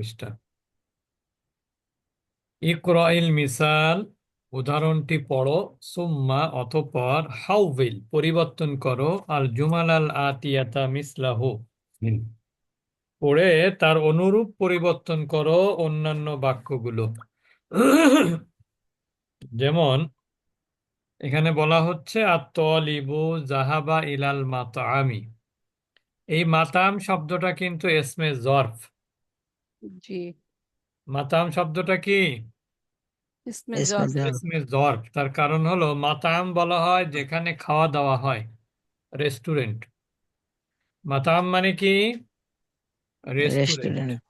পৃষ্ঠা ইকরাইল মিসাল উদাহরণটি পড়ো। সুম্মা অতঃপর হাউবিল পরিবর্তন করো। আর জুমালাল আতিয়াতা মিসলাহু। পড়ে তার অনুরূপ পরিবর্তন করো অন্যান্য বাক্যগুলো। যেমন এখানে বলা হচ্ছে আত্মলিবু জাহাবা ইলাল মাতামি এই মাতাম শব্দটা কিন্তু এসমে জরফ। জি। মাতাম শব্দটা কি? ইসমে ইসমে জরফ তার কারণ হলো মাতাম বলা হয় যেখানে খাওয়া দাওয়া হয় রেস্টুরেন্ট। মাতাম মানে কি? রেস্টুরেন্ট। রেস্টুরেন্ট।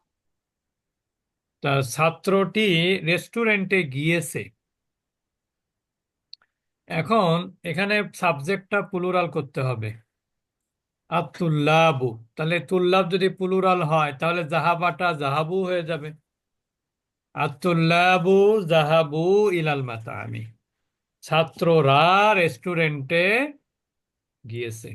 তার ছাত্রটি রেস্টুরেন্টে গিয়েছে। এখন এখানে সাবজেক্টটা প্লুরাল করতে হবে। আর তুল্লাবু তাহলে তুল্লাব যদি প্লুরাল হয়, তাহলে জাহাবাটা জাহাবু হয়ে যাবে। আর তুল্লাবু জাহাবু ইলাল মাতামি। ছাত্ররা রেস্টুরেন্টে গিয়েছে।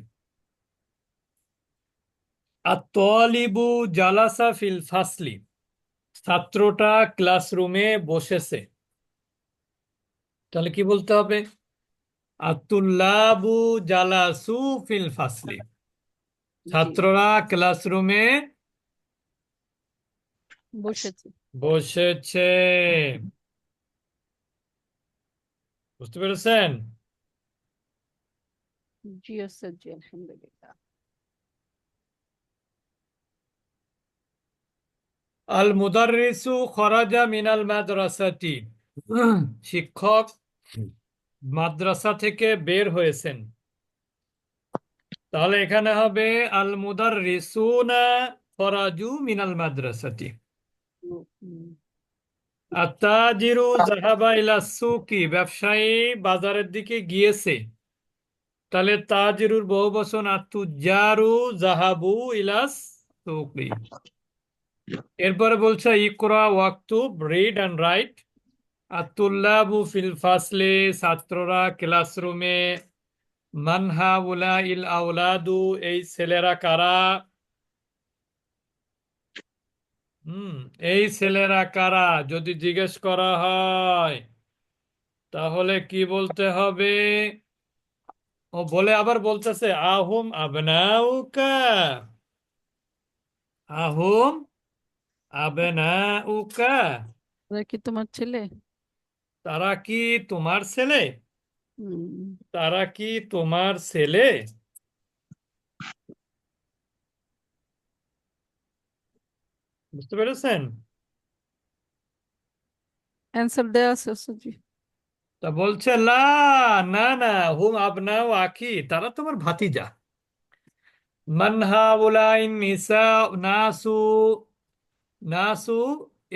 আর তলিবু জালাসা ফিল ফাসলি। ছাত্রটা ক্লাসরুমে বসেছে। তাহলে কি বলতে হবে? আতুল্লাবু জালাসু ফিল ফাসলি। ছাত্ররা ক্লাসরুমে বসেছে। বসেছে। বুঝতে পেরেছেন? জি ওস্তাদ জি আলহামদুলিল্লাহ আল মুদাররিসু খরাজা মিনাল মাদ্রাসাটি। শিক্ষক মাদ্রাসা থেকে বের হয়েছেন। তাহলে এখানে হবে আল মুদাররিসুনা খরাজু মিনাল মাদ্রাসাতি। হুম, আত্তাজিরু জাহাবা ইলা সুকি ব্যবসায়ী বাজারের দিকে গিয়েছে। তাহলে তাজিরুর বহু বচন আত্তুজারু জাহাবু ইলাস সুকি। এরপরে বলছে ইকরা ওয়াক্তুব রিড অ্যান্ড রাইট। আতুল্লাবু ফিল ফাসলে ছাত্ররা ক্লাসরুমে মানহা উলা ইল আউলাদু এই ছেলেরা কারা? হুম এই ছেলেরা কারা? যদি জিজ্ঞেস করা হয় তাহলে কি বলতে হবে? ও বলে আবার বলতেছে আহুম আবনাউকা। আহুম আবনাউকা। ওরা কি তোমার ছেলে? তারা কি তোমার ছেলে? তারা কি তোমার ছেলে? বুঝতে পেরেছেন? অ্যান্সার দেওয়া আছে ওস্তাদ জি তা বলছে লা না না হুম আবনাউ আখি তারা তোমার ভাতিজা। মান হাউলাইন নিসা নাসু নাসু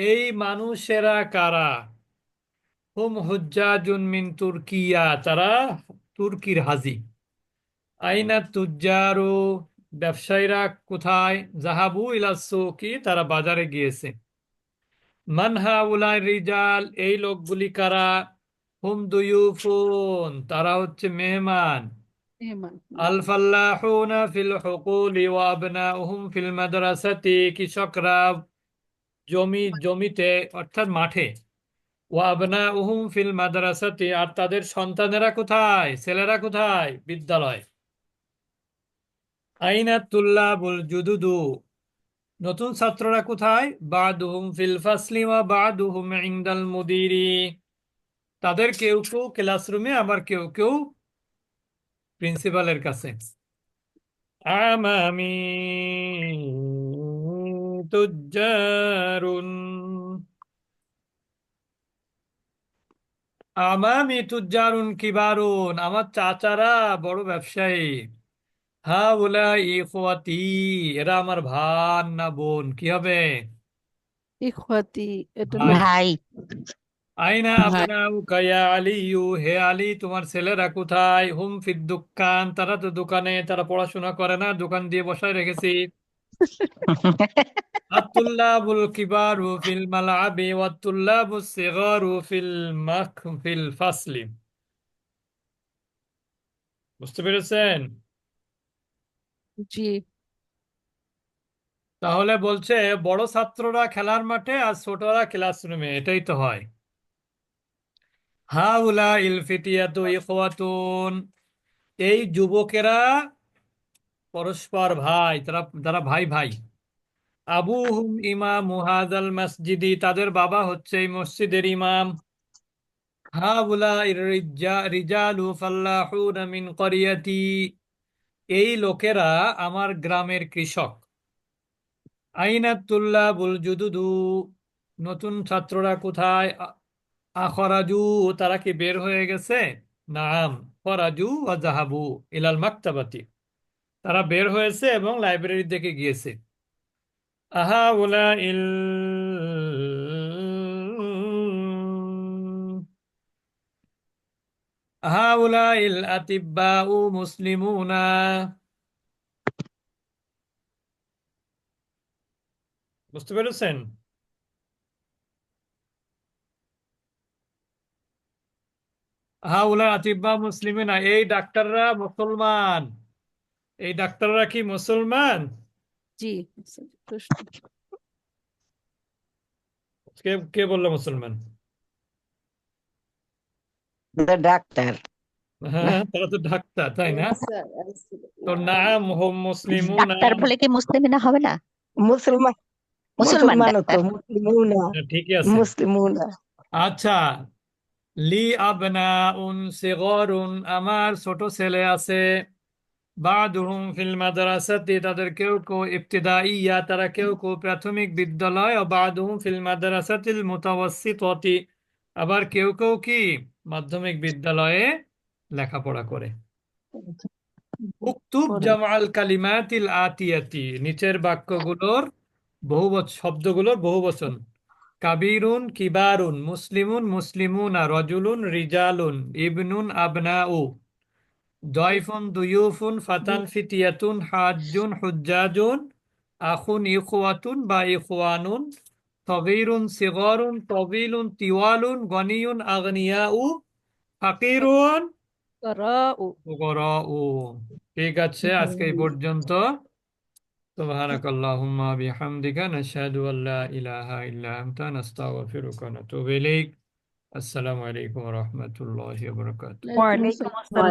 এই মানুষেরা কারা? হুম হুজ্জাজুন মিন তুর্কিয়া তারা তুর্কির হাজি। আইনা তুজ্জারু ব্যবসায়ীরা কোথায়? জাহাবু ইলা সুকি তারা বাজারে গিয়েছে। মান হাউলাই রিজাল এই লোকগুলি কারা? হুম দুয়ুফুন তারা হচ্ছে মেহমান। মেহমান। আল ফাল্লাহুনা ফিল হুকুলি ওয়া আবনাউহুম ফিল মাদ্রাসাতি কৃষকরা জমি জমিতে অর্থাৎ মাঠে ওয়া আবনাউহুম ফিল মাদ্রাসাতি, আর তাদের সন্তানেরা কোথায়? ছেলেরা কোথায়? বিদ্যালয়। আইনা তুল্লাবুল জুদুদু, নতুন ছাত্ররা কোথায়? বাদুহুম ফিল ফাসলি ওয়া বাদুহুম ইনদাল মুদিরি। তাদের কেউ কেউ ক্লাসরুমে, আবার কেউ কেউ প্রিন্সিপালের কাছে। আমামি তুজ্জারুন আমামি তুজ্জারুন কিবারুন আমার চাচারা বড় ব্যবসায়ী হা বলে ইখওয়াতি এরা আমার ভান না বোন কি হবে ইখওয়াতি এটা ভাই। ভাই আইনা ভাই। আবনাউকা ইয়া আলিয়ু হে আলী তোমার ছেলেরা কোথায় হুম ফিদ দোকান তারা তো দোকানে তারা পড়াশোনা করে না দোকান দিয়ে বসায় রেখেছি আতুল্লাবুল কিবারু ফিল মালআবি ওয়াতুল্লাবুস সিগারু ফিল মাখ ফিল ফাসলি। বুঝতে পেরেছেন? জি। তাহলে বলছে বড় ছাত্ররা খেলার মাঠে আর ছোটরা ক্লাসরুমে এটাই তো হয়। হাউলা ইল ফিতিয়াতু ইখওয়াতুন এই যুবকেরা পরস্পর ভাই, তারা তারা ভাই ভাই। আবুহুম ইমাম মুহাজাল মসজিদি, তাদের বাবা হচ্ছে এই মসজিদের ইমাম। মিন করিয়াতি। এই লোকেরা আমার গ্রামের কৃষক। আইনাতুল্লাহ বুল জুদুদু, নতুন ছাত্ররা কোথায়? আখরাজু, তারা কি বের হয়ে গেছে? নাম ফরাজু ওয়া জাহাবু ইলাল মাকতাবাতি। তারা বের হয়েছে এবং লাইব্রেরির দিকে গিয়েছে। আহা উলা ইল আহা উলা ইল আতিব্বা উ মুসলিমুনা। বুঝতে পেরেছেন? আহা উলা আতিব্বা মুসলিমিনা, এই ডাক্তাররা মুসলমান। এই ডাক্তাররা কি মুসলমান? জি আচ্ছা কে কে বলল মুসলমান? ডাক্তার হ্যাঁ তারা তো ডাক্তার তাই না? তো নাম হোম মুসলিমুনা। ডাক্তার বলে কি মুসলিমিনা হবে না? মুসলমান মুসলমান ডাক্তার। মুসলিমুনা। হ্যাঁ, ঠিকই আছে। মুসলিমুনা। আচ্ছা লি আবনা উন সিগরুন আমার ছোট ছেলে আছে। বাদুহুম ফিল মাদ্রাসাতি তাদের কেউ কেউ ইবতিদাইয়া তারা কেউ কেউ প্রাথমিক বিদ্যালয় ও বাদুহুম ফিল মাদ্রাসাতিল মুতাওয়াসসিতাতি আবার কেউ কেউ কি? মাধ্যমিক বিদ্যালয়ে লেখাপড়া করে। উক্তুব। জামাল কালিমাতিল আতিয়াতি নিচের বাক্যগুলোর বহুবচন শব্দগুলোর বহুবচন কাবিরুন কিবারুন মুসলিমুন মুসলিমুনা রজুলুন রিজালুন ইবনুন আবনাউ। দয়ফুন দুয়ুফুন ফাতান ফিতিয়াতুন হাজ্জুন হুজ্জাজুন আখুন ইখওয়াতুন বা ইখওয়ানুন তগীরুন সিগরুন তবিলুন তিওয়ালুন গনিয়ুন আগনিয়াউ ফাকিরুন قراء ফুকরাউ ঠিক আছে আজকে এই পর্যন্ত سبحانك اللهم بحمدك نشهد أن لا إله إلا أنت نستغفرك ونتوب إليك السلام عليكم ورحمة الله وبركاته ওয়ালাইকুম আসসালাম